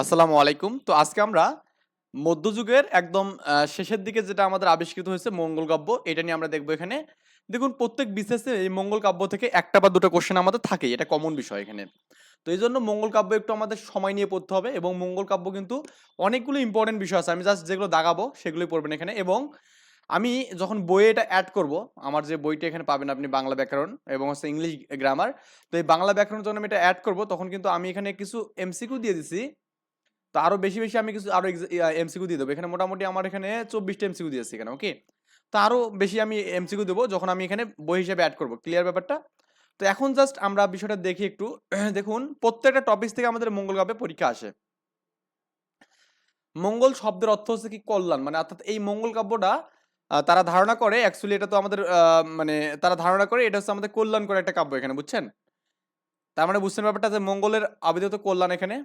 আসসালামু আলাইকুম। তো আজকে আমরা মধ্যযুগের একদম শেষের দিকে যেটা আমাদের আবিষ্কৃত হয়েছে মঙ্গল কাব্য, এটা নিয়ে আমরা দেখব এখানে। দেখুন প্রত্যেক বিশেষে এই মঙ্গল কাব্য থেকে একটা বা ২ টা কোয়েশ্চেন আমাদের থাকেই। এটা কমন বিষয় এখানে। তো এইজন্য মঙ্গল কাব্য একটু আমাদের সময় নিয়ে পড়তে হবে এবং মঙ্গল কাব্য কিন্তু অনেকগুলো ইম্পর্টেন্ট বিষয় আছে। আমি জাস্ট যেগুলো দাগাবো সেগুলোই পড়বেন এখানে এবং আমি যখন বইয়ে এটা অ্যাড করব, আমার যে বইটা এখানে পাবেন আপনি বাংলা ব্যাকরণ এবং হচ্ছে ইংলিশ গ্রামার। তো এই বাংলা ব্যাকরণ যখন আমি এটা অ্যাড করব তখন কিন্তু আমি এখানে কিছু এমসিকিউ দিয়ে দিছি। আরও বেশি, বেশি আমি কিছু আরও এমসিকিউ দিয়ে দেবো এখানে মোটামুটি আমার এখানে ২৪ টা এমসিকিউ দিয়েছি এখানে, ওকে? তো আরও বেশি আমি এমসিকিউ দেবো যখন আমি এখানে বই হিসেবে অ্যাড করব। ক্লিয়ার ব্যাপারটা? তো এখন জাস্ট আমরা বিষয়টা দেখি একটু। দেখুন প্রত্যেকটা টপিকস থেকে আমাদের মঙ্গল কাব্যে পরীক্ষা আসে। মঙ্গল শব্দের অর্থ হচ্ছে কি কল্যাণ। মানে অর্থাৎ এই মঙ্গল কাব্যটা তারা ধারণা করে অ্যাকচুয়ালি এটা তো আমাদের মানে তারা ধারণা করে এটা হচ্ছে আমাদের কল্যাণকর একটা কাব্য এখানে, বুঝছেন? তার মানে বুঝছেন ব্যাপারটা যে মঙ্গলের আবির্ভূত কল্যাণ এখানে।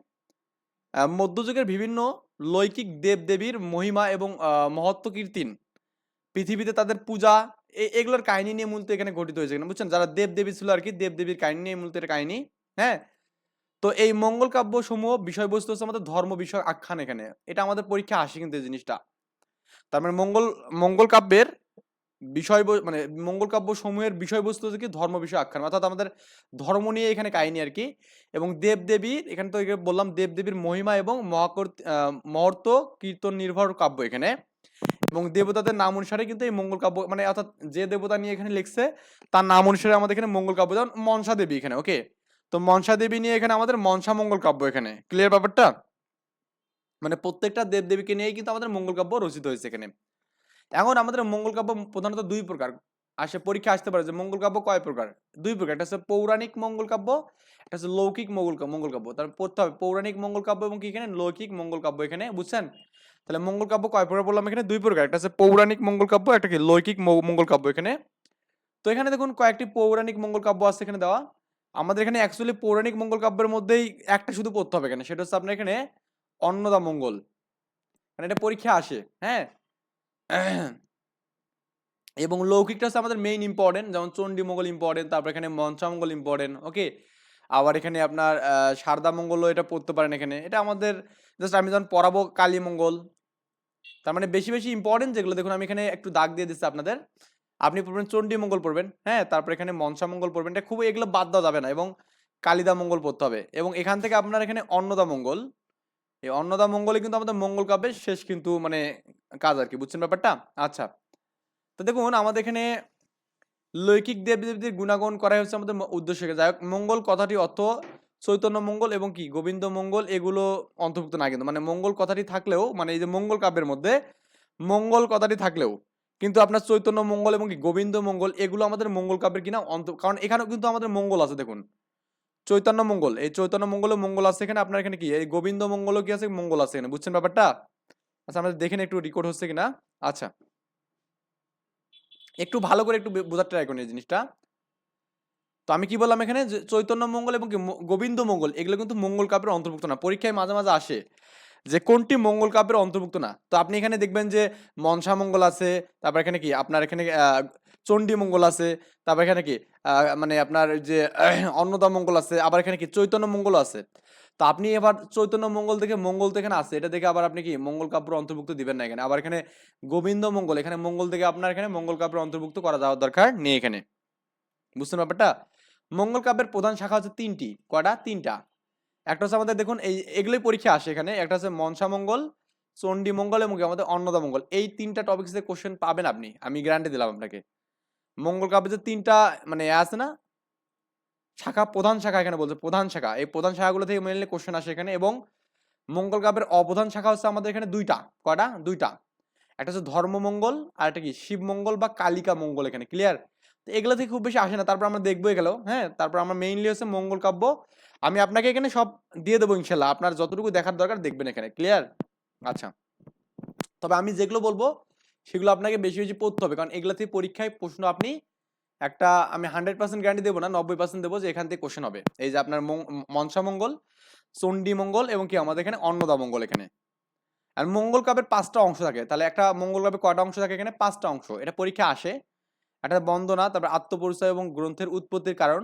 মধ্যযুগের বিভিন্ন লৌকিক দেব-দেবীর মহিমা এবং মহত্ব কীর্তিন, পৃথিবীতে তাদের পূজা এগুলোর কাহিনী নিয়ে মূলত এখানে গঠিত হয়েছে এখানে, বুঝছেন? যারা দেব-দেবী ছিল আরকি, দেব-দেবীর কাহিনী নিয়ে মূলত কাহিনী, হ্যাঁ? তো এই মঙ্গল কাব্যসমূহ বিষয়বস্তু হচ্ছে আমাদের ধর্ম বিষয় আখ্যান এখানে। এটা আমাদের পরীক্ষা আসে কিন্তু এই জিনিসটা। তার মানে মঙ্গল মঙ্গল কাব্যের বিষয় মানে মঙ্গল কাব্য সমূহের বিষয়বস্তু হচ্ছে কি ধর্ম বিষয় আখ্যান। অর্থাৎ আমাদের ধর্ম নিয়ে এখানে কাহিনী আরকি। এবং দেব-দেবীর এখানে তো বললাম দেব-দেবীর মহিমা এবং মহাকর্ত আ মহর্ত কীর্তন নির্ভর কাব্য এখানে। এবং দেবতাদের নাম অনুসারে কিন্তু এই মঙ্গল কাব্য মানে অর্থাৎ যে দেবতা নিয়ে এখানে লিখছে তার নাম অনুসারে আমাদের এখানে মঙ্গল কাব্য যেমন মনসা দেবী এখানে, ওকে? তো মনসা দেবী নিয়ে এখানে আমাদের মনসা মঙ্গল কাব্য এখানে। ক্লিয়ার ব্যাপারটা? মানে প্রত্যেকটা দেব-দেবীকে নিয়েই কিন্তু আমাদের মঙ্গল কাব্য রচিত হয়েছে এখানে। এখন আমাদের মঙ্গল কাব্য প্রধানত দুই প্রকার। আসে পরীক্ষা আসতে পারে যে মঙ্গল কাব্য কয় প্রকার? দুই প্রকার। একটা হচ্ছে পৌরাণিক মঙ্গল কাব্য, একটা হচ্ছে লৌকিক মঙ্গল মঙ্গল কাব্য। তাহলে পড়তে হবে পৌরাণিক মঙ্গল কাব্য এবং কি এখানে লৌকিক মঙ্গল কাব্য এখানে, বুঝছেন? তাহলে মঙ্গল কাব্য কয় প্রকার বললাম এখানে দুই প্রকার। একটা হচ্ছে পৌরাণিক মঙ্গল কাব্য, একটা কি লৌকিক মঙ্গল কাব্য এখানে। তো এখানে দেখুন কয়েকটি পৌরাণিক মঙ্গল কাব্য আছে এখানে দেওয়া। আমাদের এখানে অ্যাকচুয়ালি পৌরাণিক মঙ্গল কাব্যের মধ্যেই একটা শুধু পড়তে হবে এখানে। সেটা হচ্ছে আপনার এখানে অন্নদামঙ্গল। মানে এটা পরীক্ষা আসে, হ্যাঁ? এবং লৌকিকটা হচ্ছে আমাদের মেইন ইম্পর্টেন্ট যেমন চণ্ডীমঙ্গল ইম্পর্টেন্ট তারপর এখানে মনসামঙ্গল ইম্পর্টেন্ট ওকে? আবার এখানে আপনার আ শারদামঙ্গলও এটা পড়তে পারেন এখানে। এটা আমাদের জাস্ট আমি যখন পড়াবো কালীমঙ্গল। তার মানে বেশি, বেশি ইম্পর্টেন্ট যেগুলো দেখুন আমি এখানে একটু দাগ দিয়ে দিচ্ছি আপনাদের। আপনি পড়বেন চণ্ডীমঙ্গল পড়বেন, হ্যাঁ? তারপর এখানে মনসামঙ্গল পড়বেন। এটা খুবই এগুলো বাদ দেওয়া যাবে না এবং কালিদা মঙ্গল পড়তে হবে। এবং এখান থেকে আপনার এখানে অন্নদামঙ্গল। এই অন্নদা মঙ্গলে কিন্তু আমাদের মঙ্গল কাব্যের শেষ কিন্তু মানে কাজ আর কি বুঝছেন ব্যাপারটা? আচ্ছা। তো দেখুন, আমাদের এখানে লৌকিক দেব-দেবীদের গুণাগুণ করাই হচ্ছে আমাদের উদ্দেশ্য। যাই হোক, মঙ্গল কথাটি অর্থ চৈতন্য মঙ্গল এবং কি গোবিন্দ মঙ্গল, এগুলো অন্তর্ভুক্ত না কিন্তু। মানে মঙ্গল কথাটি থাকলেও মানে এই যে মঙ্গল কাব্যের মধ্যে মঙ্গল কথাটি থাকলেও, কিন্তু আপনার চৈতন্য মঙ্গল এবং কি গোবিন্দ মঙ্গল, এগুলো আমাদের মঙ্গল কাব্যের কিনা অন্ত কারণ এখানেও কিন্তু আমাদের মঙ্গল আছে, দেখুন। চৈতন্য মঙ্গল, এই চৈতন্য মঙ্গলেও মঙ্গল আছে এখানে আপনার এখানে কি এই গোবিন্দ মঙ্গলও কি আছে মঙ্গল আছে এখানে। বুঝছেন ব্যাপারটা? আচ্ছা আমাদের দেখেন একটু রেকর্ড হচ্ছে কিনা। আচ্ছা। একটু ভালো করে একটু বোঝার ট্রাই করুন এই জিনিসটা। তো আমি কি বললাম এখানে চৈতন্য মঙ্গল এবং গোবিন্দ মঙ্গল এগুলো কিন্তু মঙ্গল কাব্যের অন্তর্ভুক্ত না। পরীক্ষায় মাঝে, মাঝে আসে যে কোনটি মঙ্গল কাব্যের অন্তর্ভুক্ত না। তো আপনি এখানে দেখবেন যে মনসা মঙ্গল আছে, তারপর এখানে কি আপনার এখানে আ চণ্ডী মঙ্গল আছে, তারপর এখানে কি মানে আপনার যে অন্নদা মঙ্গল আছে, আবার এখানে কি চৈতন্য মঙ্গল আছে। তো আপনি এবার চৈতন্য মঙ্গল দেখে মঙ্গল তো এখানে আছে। এটা দেখে আবার আপনি কি মঙ্গল কাব্যের অন্তর্ভুক্ত দিবেন না এখানে। আবার এখানে গোবিন্দ মঙ্গল, এখানে মঙ্গল দেখে আপনার এখানে মঙ্গল কাব্যের অন্তর্ভুক্ত করা যাওয়ার দরকার নেই এখানে। বুঝছেন ব্যাপারটা? মঙ্গল কাব্যের প্রধান শাখা হচ্ছে ৩ টি। কয়টা? ৩ একটা হচ্ছে আমাদের দেখুন এই এগুলোই পরীক্ষা আসে এখানে। একটা হচ্ছে মনসা মঙ্গল, চণ্ডী মঙ্গল এবং আমাদের অন্নদা মঙ্গল। এই ৩ টা টপিকস থেকে কোয়েশ্চেন পাবেন আপনি। আমি গ্যারান্টি দিলাম আপনাকে। মঙ্গল কাব্যে যে তিনটা মানে আছে না? শাখা প্রধান শাখা এখানে বলছে প্রধান শাখা। এই প্রধান শাখাগুলো থেকে মেইনলি কোয়েশ্চেন আসে এখানে এবং মঙ্গল কাব্যের অপ্রধান শাখা হচ্ছে আমাদের এখানে ২ টা। কয়টা? ২ টা। একটা হচ্ছে ধর্মমঙ্গল আর একটা কি শিব মঙ্গল বা কালিকা মঙ্গল এখানে। ক্লিয়ার? তো এগুলো থেকে খুব বেশি আসে না। তারপর আমরা দেখব এগুলো, হ্যাঁ? তারপর আমরা মেইনলি হচ্ছে মঙ্গল কাব্য। আমি আপনাকে এখানে সব দিয়ে দেবো ইনশাআল্লাহ। আপনার যতটুকু দেখার দরকার দেখবেন এখানে। ক্লিয়ার? আচ্ছা। তবে আমি যেগুলো বলব সেগুলো আপনাকে বেশি, বেশি পড়তে হবে। কারণ এগুলা থেকে পরীক্ষায় প্রশ্ন আপনি একটা আমি 100% গ্যারান্টি দেব না, নব্বই পার্সেন্ট দেবো যে এখান থেকে কোশ্চেন হবে। এই যে আপনার মং মনসা মঙ্গল, চণ্ডী মঙ্গল এবং কি আমাদের এখানে অন্নদা মঙ্গল এখানে। আর মঙ্গল কাব্যের ৫ টা অংশ থাকে। তাহলে একটা মঙ্গল কাব্যে কয়টা অংশ থাকে এখানে? পাঁচটা অংশ। এটা পরীক্ষা আসে। একটা বন্দনা, তারপর আত্মপরিচয় এবং গ্রন্থের উৎপত্তির কারণ,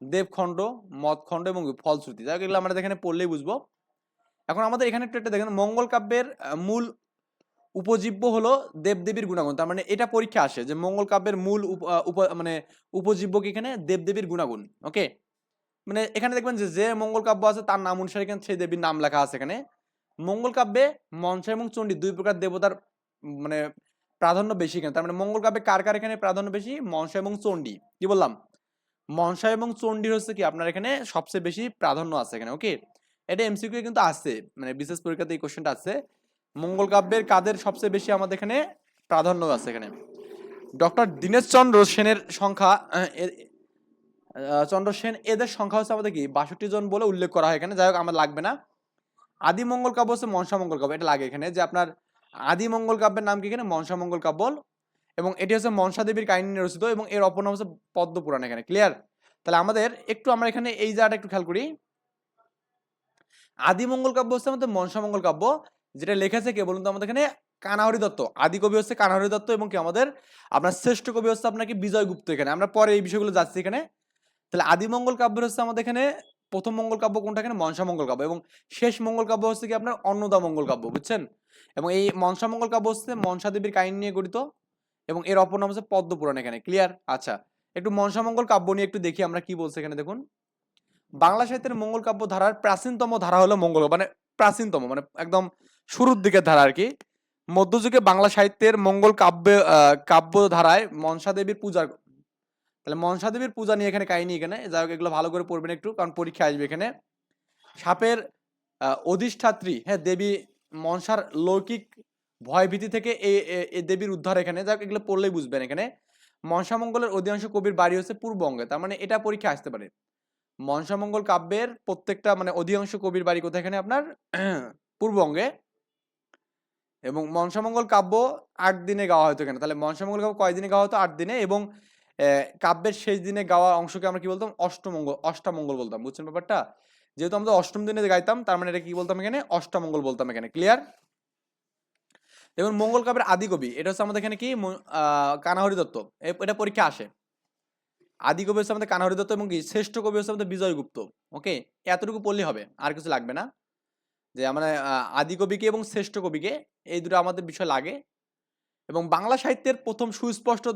দেবখণ্ড, মতখণ্ড এবং ফলশ্রুতি। যাই এগুলো আমরা এখানে পড়লেই বুঝব। এখন আমাদের এখানে একটু একটা দেখেন মঙ্গল কাব্যের মূল উপজীব্য হলো দেবদেবীর গুণাগুণ। তার মানে এটা পরীক্ষা আসে যে মঙ্গল কাব্যের মূল মানে উপজীব্য কি এখানে? দেবদেবীর গুণাগুণ ওকে মানে এখানে দেখবেন যে যে মঙ্গল কাব্য আছে তার নাম অনুসারে এখানে সেই দেবীর নাম লেখা আছে এখানে। মঙ্গল কাব্যে মনসা এবং চণ্ডী দুই প্রকার দেবতার মানে প্রাধান্য বেশি এখানে। তার মানে মঙ্গল কাব্যে কার কার এখানে প্রাধান্য বেশি? মনসা এবং চণ্ডী। কি বললাম? মনসা এবং চণ্ডীর হচ্ছে কি? আপনার এখানে সবচেয়ে বেশি প্রাধান্য আছে এখানে ওকে এটা এমসিকিউ কিন্তু আছে মানে বিশেষ পরীক্ষাতে এই কোশ্চেনটা আছে মঙ্গল কাব্যের কাদের সবচেয়ে বেশি আমাদের এখানে প্রাধান্য আছে এখানে? ডক্টর দীনেশচন্দ্র সেনের সংখ্যা চন্দ্র সেন, এদের সংখ্যা হচ্ছে আমাদের কি? বাষট্টি জন বলে উল্লেখ করা হয় এখানে। যাই হোক, আমার লাগবে না। আদি মঙ্গল কাব্য হচ্ছে মনসা মঙ্গল কাব্য, এটা লাগে এখানে। যে আপনার আদি মঙ্গল কাব্যের নাম কি এখানে? মনসা মঙ্গল কাব্য। এবং এটি হচ্ছে মনসা দেবীর কাহিনী রচিত এবং এর অপর নাম হচ্ছে পদ্ম পুরাণ এখানে। ক্লিয়ার তাহলে আমাদের একটু আমরা এখানে এই জায়গাটা একটু খেয়াল করি। আদি মঙ্গল কাব্য হচ্ছে আমাদের মনসা মঙ্গল কাব্য। যেটা লেখেছে কে বলুন তো আমাদের এখানে? কানাহরি দত্ত। আদি কবি হচ্ছে কানাহরি দত্ত এবং কি আমাদের, আপনার শ্রেষ্ঠ কবি হচ্ছে আপনাকে কি বিজয় গুপ্ত এখানে। আমরা পরে এই বিষয়গুলো যাচ্ছি এখানে। তাহলে আদি মঙ্গল কাব্যের হচ্ছে আমাদের এখানে, প্রথম মঙ্গল কাব্য কোনটা এখানে? মনসা মঙ্গল কাব্য এবং শেষ মঙ্গল কাব্য হচ্ছে কি আপনার অন্নদা মঙ্গল কাব্য, বুঝছেন? এবং এই মনসা মঙ্গল কাব্য হচ্ছে মনসা দেবীর কাহিনী নিয়ে গঠিত এবং এর অপর নাম হচ্ছে পদ্মপুরাণ এখানে ক্লিয়ার আচ্ছা একটু মনসা মঙ্গল কাব্য নিয়ে একটু দেখি আমরা কি বলছে এখানে, দেখুন। বাংলা সাহিত্যের মঙ্গল কাব্য ধারার প্রাচীনতম ধারা হলো মঙ্গল মানে প্রাচীনতম মানে একদম শুরুর দিকের ধারা আর কি। মধ্যযুগে বাংলা সাহিত্যের মঙ্গল কাব্য কাব্য ধারায় মনসা দেবীর পূজার তাহলে মনসা দেবীর পূজা নিয়ে এখানে কাহিনী এখানে। যাই হোক, এগুলো ভালো করে পড়বেন একটু, কারণ পরীক্ষা আসবে এখানে। সাপের অধিষ্ঠাত্রী হ্যাঁ দেবী মনসার লৌকিক ভয়ভীতি থেকে এই দেবীর উদ্ধার এখানে। যাক এগুলো পড়লেই বুঝবেন এখানে। মনসামঙ্গলের অধিকাংশ কবির বাড়ি হচ্ছে পূর্ববঙ্গে, তার মানে এটা পরীক্ষা আসতে পারে। মনসামঙ্গল কাব্যের প্রত্যেকটা মানে অধিকাংশ কবির বাড়ি কোথায় এখানে? আপনার, পূর্ববঙ্গে। এবং মনসামঙ্গল কাব্য আট দিনে গাওয়া হতো এখানে। তাহলে মনসামঙ্গল কাব্য কয় দিনে গাওয়া হতো? আট দিনে এবং কাব্যের শেষ দিনে গাওয়া অংশকে আমরা কি বলতাম? অষ্টমঙ্গল, অষ্টামঙ্গল বলতাম। বুঝছেন ব্যাপারটা? যেহেতু আমরা অষ্টম দিনে গাইতাম, তার মানে এটা কি বলতাম এখানে? অষ্টামঙ্গল বলতাম এখানে। ক্লিয়ার এবং মঙ্গল কাব্যের আদি কবি, এটা হচ্ছে আমাদের এখানে কি? কানাহরি দত্ত। এটা পরীক্ষা আসে। আদি কবি হচ্ছে আমাদের কানাহরি দত্ত এবং কি? শ্রেষ্ঠ কবি হচ্ছে আমাদের বিজয় গুপ্ত ওকে এতটুকু পড়লে হবে, আর কিছু লাগবে না। যে মানে আদি কবিকে এবং শ্রেষ্ঠ কবিকে এই দুটো আমাদের বিষয় লাগে। এবং বাংলা সাহিত্যের প্রথম সুস্পষ্ট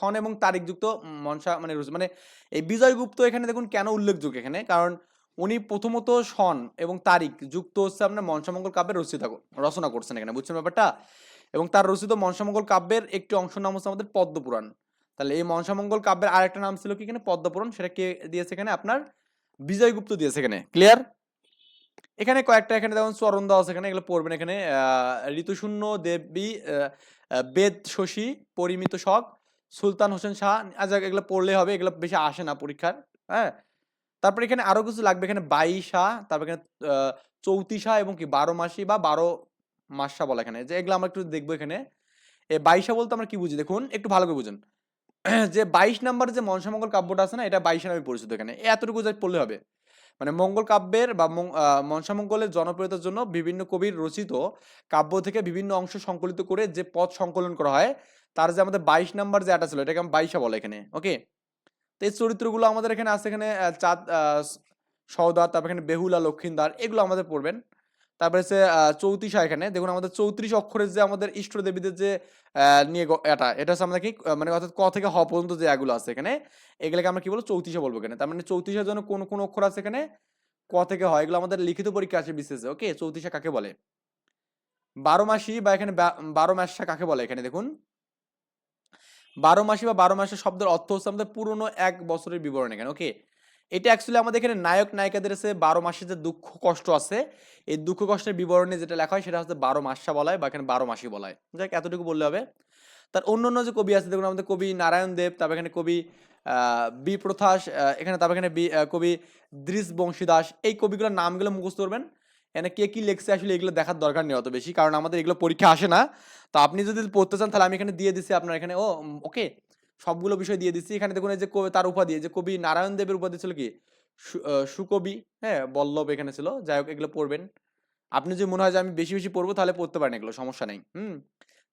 সন এবং তারিখযুক্ত মনসা মানে রুজ- মানে এই বিজয় গুপ্ত এখানে দেখুন কেন উল্লেখযোগ্য এখানে? কারণ উনি প্রথমত সন এবং তারিখ যুক্ত হচ্ছে আপনার মনসামঙ্গল কাব্যের রচিতা রচনা করছেন এখানে, বুঝছেন ব্যাপারটা? এবং তার রচিত মনসামঙ্গল কাব্যের একটি অংশ নাম হচ্ছে আমাদের পদ্মপুরাণ। তাহলে এই মনসামঙ্গল কাব্যের আরেকটা নাম ছিল কি এখানে? পদ্মপুরাণ, সেটা কে দিয়েছে এখানে? আপনার বিজয়গুপ্ত দিয়েছে এখানে। ক্লিয়ার এখানে কয়েকটা, এখানে যেমন চরণ আছে, এখানে এগুলো পড়বেন। এখানে ঋতুশূন্য, দেবী বেদ, শশী, পরিমিত শখ, সুলতান, হোসেন শাহ আজ এগুলো পড়লে হবে, এগুলো বেশি আসে না পরীক্ষার হ্যাঁ? তারপরে এখানে আরও কিছু লাগবে, এখানে বাইশা তারপর এখানে চৌতিশা এবং কি বারো মাসি বা বারো মাসা বলা এখানে। যে এগুলো আমরা একটু দেখব এখানে। এই বাইশা বলতে আমরা কি বুঝি? দেখুন, একটু ভালো করে বুঝুন। যে বাইশ নাম্বার যে মনসামঙ্গল কাব্যটা আছে না, এটা বাইশা নামে পরিচিত এখানে। এতটুকু যা পড়লে হবে। মানে মঙ্গল কাব্যের বা মনসামঙ্গলের জনপ্রিয়তার জন্য বিভিন্ন কবির রচিত কাব্য থেকে বিভিন্ন অংশ সংকলিত করে যে পথ সংকলন করা হয়, তার যে আমাদের বাইশ নাম্বার যে আটা ছিল, এটাকে আমি বাইশা বলে এখানে, ওকে? তো এই চরিত্রগুলো আমাদের এখানে আছে এখানে চাঁদ সওদার তারপর এখানে বেহুলা লক্ষিণদার এগুলো আমাদের পড়বেন। তারপরে হচ্ছে চৌত্রিশা এখানে। দেখুন, আমাদের চৌত্রিশ অক্ষরের যে আমাদের ইষ্ট দেবীদের যে নিয়ে এটা এটা হচ্ছে আমাদের কি মানে অর্থাৎ ক থেকে হ পর্যন্ত যে এগুলো আছে এখানে, এগুলোকে আমরা কি বলব চৌত্রিশে বলব এখানে। তার মানে চৌত্রিশের জন্য কোন কোন অক্ষর আছে এখানে? ক থেকে হয় এগুলো আমাদের লিখিত পরীক্ষা আছে বিশেষে, ওকে? চৌত্রিশা কাকে বলে? বারো মাসি বা এখানে বারো মাসা কাকে বলে এখানে, দেখুন? বারো মাসি বা বারো মাসের শব্দের অর্থ হচ্ছে আমাদের পুরনো এক বছরের বিবরণ এখানে, ওকে? এটা অ্যাকচুয়ালি আমাদের এখানে নায়ক নায়িকাদের আছে বারো মাসে যে দুঃখ কষ্ট আছে, এই দুঃখ কষ্টের বিবরণে যেটা লেখা হয় সেটা হচ্ছে বারো মাসা বলা হয় বা এখানে বারো মাসি বলা হয়। যাক, এতটুকু বললে হবে। তার অন্য অন্য যে কবি আছে, দেখুন আমাদের কবি নারায়ণ দেব, তারপর এখানে কবি বি প্রথাস এখানে তারপর এখানে বি কবি দৃশ বংশীদাস এই কবিগুলোর নামগুলো মুখস্থ করবেন। এখানে কে কী লেখছে আসলে এগুলো দেখার দরকার নেই অত বেশি, কারণ আমাদের এগুলো পরীক্ষা আসে না। তো আপনি যদি পড়তে চান তাহলে আমি এখানে দিয়ে দিচ্ছি আপনার এখানে, ও ওকে সবগুলো বিষয় দিয়ে দিচ্ছি। এখানে দেখুন এই যে তার উপাধি যে কবি নারায়ণ দেবের উপাধি ছিল কি? সুকবি হ্যাঁ বল্লভ এখানে ছিল। যাই হোক, এগুলো পড়বেন। আপনি যদি মনে হয় যে আমি বেশি বেশি পড়ব, তাহলে পড়তে পারেন এগুলো, সমস্যা নেই। হুম?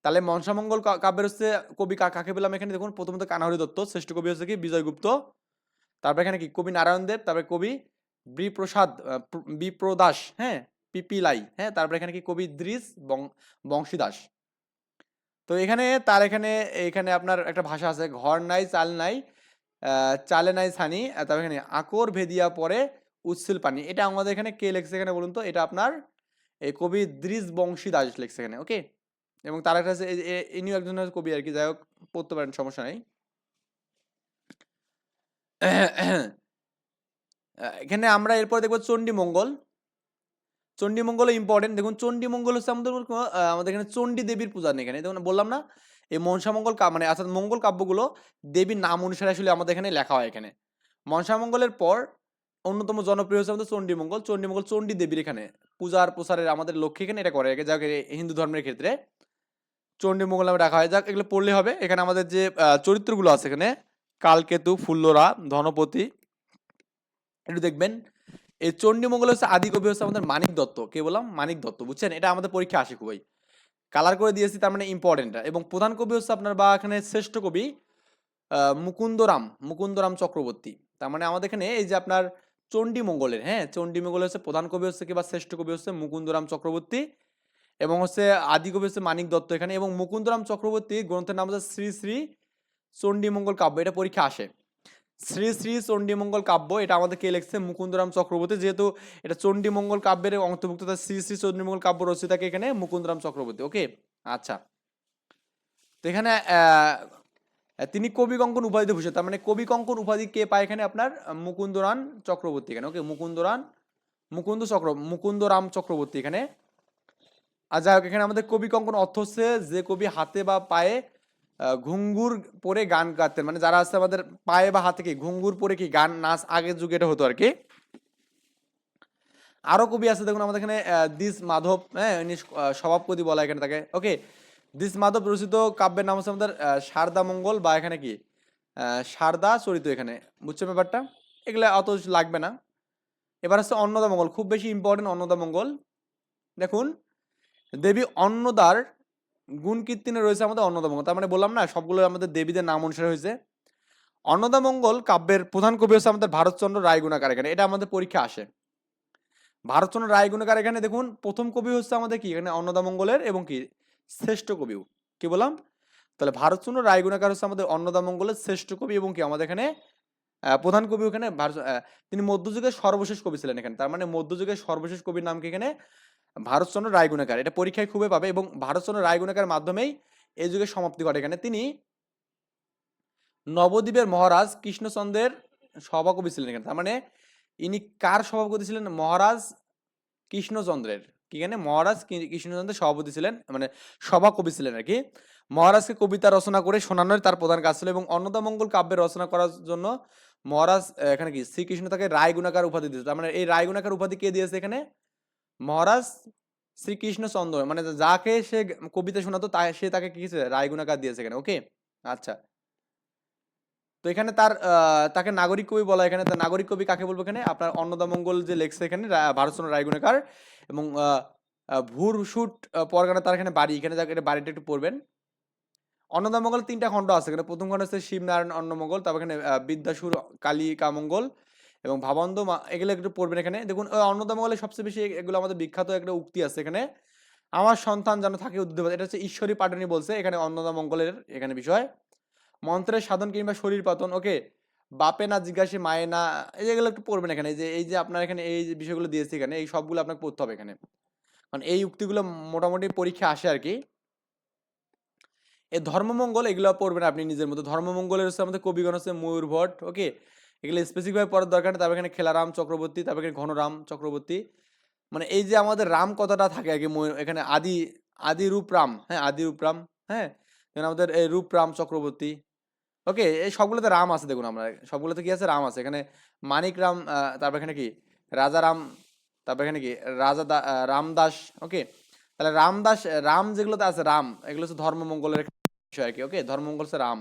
তাহলে মনসামঙ্গল কাব্যের হচ্ছে কবি কাকে পেলাম এখানে? দেখুন, প্রথমত কানাহরি দত্ত, শ্রেষ্ঠ কবি হচ্ছে কি? বিজয়গুপ্ত তারপর এখানে কি? কবি নারায়ণ দেব, তারপরে কবি বিপ্রসাদ বিপ্রদাস হ্যাঁ পিপিলাই হ্যাঁ তারপর এখানে কি? কবি দৃশ বং- বংশী দাস তো এখানে তার এখানে এখানে আপনার একটা ভাষা আছে, ঘর নাই, চাল নাই চালে নাই ছানি তারপর এখানে আকর ভেদিয়া পরে উচ্ছিল পানি। এটা আমাদের এখানে কে লেখছে এখানে বলুন তো? এটা আপনার, এই কবি দৃশ বংশী দাস লেখছে এখানে ওকে এবং তার একটা ইনিও একজন কবি আর কি, যাই হোক, পড়তে পারেন, সমস্যা নেই। এখানে আমরা এরপর দেখব চণ্ডী মঙ্গল চণ্ডী মঙ্গল ইম্পর্টেন্ট দেখুন চণ্ডী মঙ্গল হচ্ছে আমাদের আমাদের এখানে চণ্ডী দেবীর পূজা নেই এখানে। দেখুন, বললাম না, এই মনসা মঙ্গল কা- মানে অর্থাৎ মঙ্গল কাব্যগুলো দেবীর নাম অনুসারে আসলে আমাদের এখানে লেখা হয় এখানে। মনসা মঙ্গলের পর অন্যতম জনপ্রিয় হচ্ছে আমাদের চণ্ডী মঙ্গল চণ্ডী দেবীর এখানে পূজার প্রসারের আমাদের লক্ষ্যে এখানে এটা করে। যাক হিন্দু ধর্মের ক্ষেত্রে। চণ্ডী মঙ্গল নামে রাখা হয়। যাক, এগুলো পড়লে হবে। এখানে আমাদের যে চরিত্রগুলো আছে এখানে, কালকেতু, ফুল্লরা, ধনপতি, একটু দেখবেন। এই চণ্ডী মঙ্গল হচ্ছে আদি কবি হচ্ছে আমাদের মানিক দত্ত। কে বললাম? মানিক দত্ত, বুঝছেন? এটা আমাদের পরীক্ষা আসে খুবই। কালার করে দিয়েছি, তার মানে ইম্পর্টেন্ট এবং প্রধান কবি হচ্ছে আপনার বা এখানে শ্রেষ্ঠ কবি মুকুন্দরাম মুকুন্দরাম চক্রবর্তী। তার মানে আমাদের এখানে এই যে আপনার চণ্ডী মঙ্গলের হ্যাঁ? চণ্ডী মঙ্গলের হচ্ছে প্রধান কবি হচ্ছে কি বা শ্রেষ্ঠ কবি হচ্ছে মুকুন্দরাম চক্রবর্তী এবং হচ্ছে আদি কবি হচ্ছে মানিক দত্ত এখানে। এবং মুকুন্দরাম চক্রবর্তী গ্রন্থের নাম হচ্ছে শ্রী শ্রী চণ্ডী মঙ্গল কাব্য। এটা পরীক্ষা আসে। শ্রী শ্রী চণ্ডীমঙ্গল কাব্য, এটা আমাদের কে লিখছে? মুকুন্দরাম চক্রবর্তী। যেহেতু এটা চণ্ডীমঙ্গল কাব্যের অন্তর্ভুক্ত, তাই শ্রী শ্রী চণ্ডীমঙ্গল কাব্য রচিতাকে এখানে মুকুন্দরাম চক্রবর্তী, ওকে? আচ্ছা। তো এখানে তিনি কবি কঙ্কন উপাধিতে ভূষিত, তার মানে কবি কঙ্কন উপাধি কে পায় এখানে আপনার? মুকুন্দরান চক্রবর্তী এখানে, ওকে? মুকুন্দরান মুকুন্দ চক্র, মুকুন্দরাম চক্রবর্তী এখানে। আর যাই হোক, এখানে আমাদের কবি কঙ্কন অর্থ হচ্ছে যে কবি হাতে বা পায়ে ঘুঙ্গুর পরে গান গাতেন। মানে যারা আছে আমাদের পায়ে বা হাতে কি, ঘুঙ্গুর পরে কি গান, নাচ আগের যুগে এটা হতো আর কি? আরও কবি আছে, দেখুন আমাদের এখানে দিস মাধব হ্যাঁ ইনি স- স্বভাবপতি বলা এখানে তাকে। ওকে, দিস মাধব রচিত কাব্যের নাম হচ্ছে আমাদের শারদা মঙ্গল বা এখানে কি? শারদা চরিত এখানে। বুঝছেন ব্যাপারটা? এগুলা অত লাগবে না। এবার হচ্ছে অন্নদা মঙ্গল, খুব বেশি ইম্পর্টেন্ট অন্নদা মঙ্গল। দেখুন, দেবী অন্নদার গুণ কীর্তনে রয়েছে আমাদের অন্নদামঙ্গল। তার মানে বললাম না, সবগুলো আমাদের দেবীদের নাম অনুসারে হয়েছে। অন্নদামঙ্গল কাব্যের প্রধান কবি হচ্ছে আমাদের ভারতচন্দ্র রায়গুণাকার এখানে। এটা আমাদের পরীক্ষা আসে। ভারতচন্দ্র রায়গুণাকার এখানে দেখুন, প্রথম কবি হচ্ছে আমাদের কি? এখানে অন্নদামঙ্গলের এবং কি? শ্রেষ্ঠ কবিও। কি বললাম? তাহলে ভারতচন্দ্র রায়গুণাকার হচ্ছে আমাদের অন্নদামঙ্গলের শ্রেষ্ঠ কবি এবং কি? আমাদের এখানে প্রধান কবি ওখানে তিনি মধ্যযুগের সর্বশেষ কবি ছিলেন এখানে। তার মানে মধ্যযুগের সর্বশেষ কবির নাম কি এখানে? ভারতচন্দ্র রায়গুণাকার এটা পরীক্ষায় খুবই পাবে এবং ভারতচন্দ্র রায়গুণাকার মাধ্যমেই এই যুগের সমাপ্তি ঘটে। এখানে তিনি নবদ্বীপের মহারাজ কৃষ্ণচন্দ্রের সভাকবি ছিলেন এখানে। তার মানে ইনি কার সভাপতি ছিলেন? মহারাজ কৃষ্ণচন্দ্রের। কি এখানে? মহারাজ কৃষ্ণচন্দ্রের সভাপতি ছিলেন মানে সভাকবি ছিলেন আর কি। মহারাজকে কবিতা রচনা করে শোনানোর তার প্রধান কাজ ছিল এবং অন্নদামঙ্গল কাব্যের রচনা করার জন্য মহারাজ, এখানে কি? শ্রীকৃষ্ণ তাকে রায়গুণাকার উপাধি দিয়েছে। তার মানে এই রায়গুণাকার উপাধি কে দিয়েছে এখানে? মহারাজ শ্রীকৃষ্ণচন্দ্র মানে যাকে সে কবিতা শোনাতো তা সে তাকে কি? রায়গুণাকার দিয়েছে এখানে ওকে আচ্ছা। তো এখানে তার তাকে নাগরিক কবি বলা এখানে তার নাগরিক কবি কাকে বলব এখানে? আপনার অন্নদামঙ্গল যে লেখছে এখানে ভারতচন্দ্র রায়গুণাকার এবং ভুরসুট আহ, পরগনা তার এখানে বাড়ি। এখানে যাকে বাড়িটা একটু পড়বেন। অন্নদামঙ্গল তিনটা খণ্ড আছে এখানে। প্রথম খণ্ড হচ্ছে শিবনারায়ণ অন্নমঙ্গল তারপর এখানে বিদ্যাসুর কালিকা মঙ্গল এবং ভাবান্দ মা- এগুলো একটু পড়বেন এখানে। দেখুন, ওই অন্নদামঙ্গলের সবচেয়ে বেশি এগুলো আমাদের বিখ্যাত একটা উক্তি আছে এখানে। আমার সন্তান যেন থাকে উদ্যোগ এটা হচ্ছে ঈশ্বরী পাটনি বলছে এখানে অন্নদামঙ্গলের এখানে বিষয়। মন্ত্রের সাধন কিংবা শরীর পাতন, ওকে। বাপে না জিজ্ঞাসে, মায়ে না, এই যেগুলো একটু পড়বেন এখানে। যে এই যে আপনার এখানে এই যে বিষয়গুলো দিয়েছে এখানে, এই সবগুলো আপনাকে পড়তে হবে এখানে। কারণ এই উক্তিগুলো মোটামুটি পরীক্ষা আসে আর কি। এই ধর্মমঙ্গল এগুলো পড়বেন আপনি নিজের মতো। ধর্মমঙ্গলের হচ্ছে আমাদের কবিগণ হচ্ছে ময়ূর ভট্ট ওকে। এগুলো স্পেসিফিকভাবে পড়ার দরকার নেই। তারপর এখানে খেলারাম, চক্রবর্তী, তারপর এখানে ঘনরাম, চক্রবর্তী। মানে এই যে আমাদের রাম কথাটা থাকে আর কি এখানে আদি আদি রূপ রাম হ্যাঁ আদি রূপ রাম হ্যাঁ? আমাদের এই রূপ রাম, চক্রবর্তী। ওকে এই সবগুলোতে রাম আছে দেখুন আমরা। সবগুলোতে কি আছে? রাম আছে। এখানে মানিক রাম তারপর এখানে কি? রাজা রাম, তারপর এখানে কি? রাজা রামদাস ওকে তাহলে রামদাস, রাম যেগুলোতে আছে, রাম, এগুলো হচ্ছে ধর্মমঙ্গলের বিষয় আর কি ওকে ধর্মমঙ্গল হচ্ছে রাম।